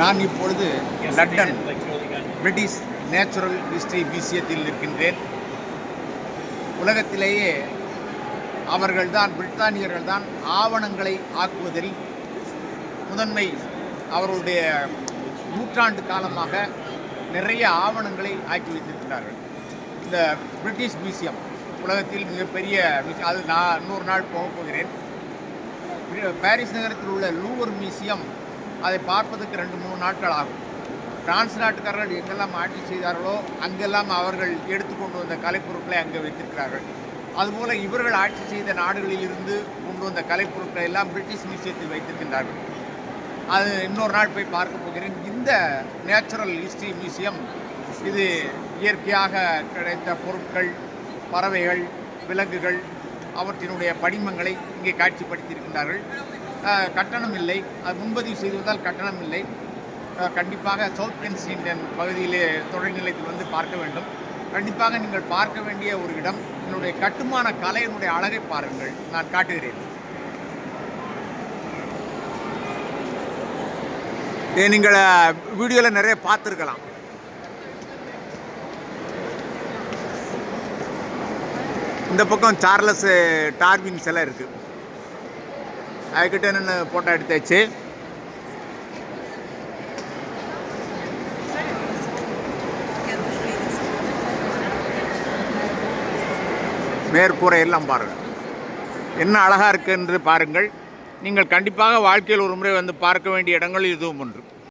நான் இப்பொழுது London British natural history மியூசியத்தில் இருக்கின்றேன் உலகத்திலேயே அவர்கள்தான் பிரித்தானியர்கள் தான் ஆவணங்களை ஆக்குவதில் முதன்மை அவர்களுடைய நூற்றாண்டு காலமாக நிறைய ஆவணங்களை ஆக்கி வைத்திருக்கிறார்கள். இந்த பிரிட்டிஷ் மியூசியம் உலகத்தில் மிகப்பெரிய மியூசியம். அது நான் இன்னொரு நாள் போகப் போகிறேன். பாரிஸ் நகரத்தில் உள்ள லூவர் மியூசியம் அதை பார்ப்பதற்கு ரெண்டு மூணு நாட்கள் ஆகும். பிரான்ஸ் நாட்டுக்காரர்கள் எங்கெல்லாம் ஆட்சி செய்தார்களோ அங்கெல்லாம் அவர்கள் எடுத்துக்கொண்டு வந்த கலைப்பொருட்களை அங்கே வைத்திருக்கிறார்கள். அதுபோல் இவர்கள் ஆட்சி செய்த நாடுகளில் இருந்து கொண்டு வந்த கலைப்பொருட்களை எல்லாம் பிரிட்டிஷ் மியூசியத்தில் வைத்திருக்கின்றார்கள். அது இன்னொரு நாள் போய் பார்க்க போகிறேன். இந்த நேச்சுரல் ஹிஸ்ட்ரி மியூசியம் இது இயற்கையாக கிடைத்த பொருட்கள் பறவைகள் விலங்குகள் அவற்றினுடைய படிமங்களை இங்கே காட்சிப்படுத்தியிருக்கின்றார்கள். கட்டணம் இல்லை. அது முன்பதிவு செய்துவதால் கட்டணம் இல்லை. கண்டிப்பாக சவுத் கென்சிங்டன் பகுதியிலே தொடர் நிலையத்தில் வந்து பார்க்க வேண்டும். கண்டிப்பாக நீங்கள் பார்க்க வேண்டிய ஒரு இடம் என்னுடைய கட்டுமான கலையினுடைய அழகை பாருங்கள். நான் காட்டுகிறேன். இதை நீங்கள் வீடியோவில் நிறைய பார்த்துருக்கலாம். இந்த பக்கம் சார்லஸ் டார்வின் சிலை இருக்குது அதுக்கிட்ட நின்று ஃபோட்டோ எடுத்தாச்சு. மேற்கூரை எல்லாம் பாருங்கள் என்ன அழகாக இருக்குது என்று பாருங்கள். நீங்கள் கண்டிப்பாக வாழ்க்கையில் ஒரு முறை வந்து பார்க்க வேண்டிய இடங்கள் இதுவும் ஒன்று.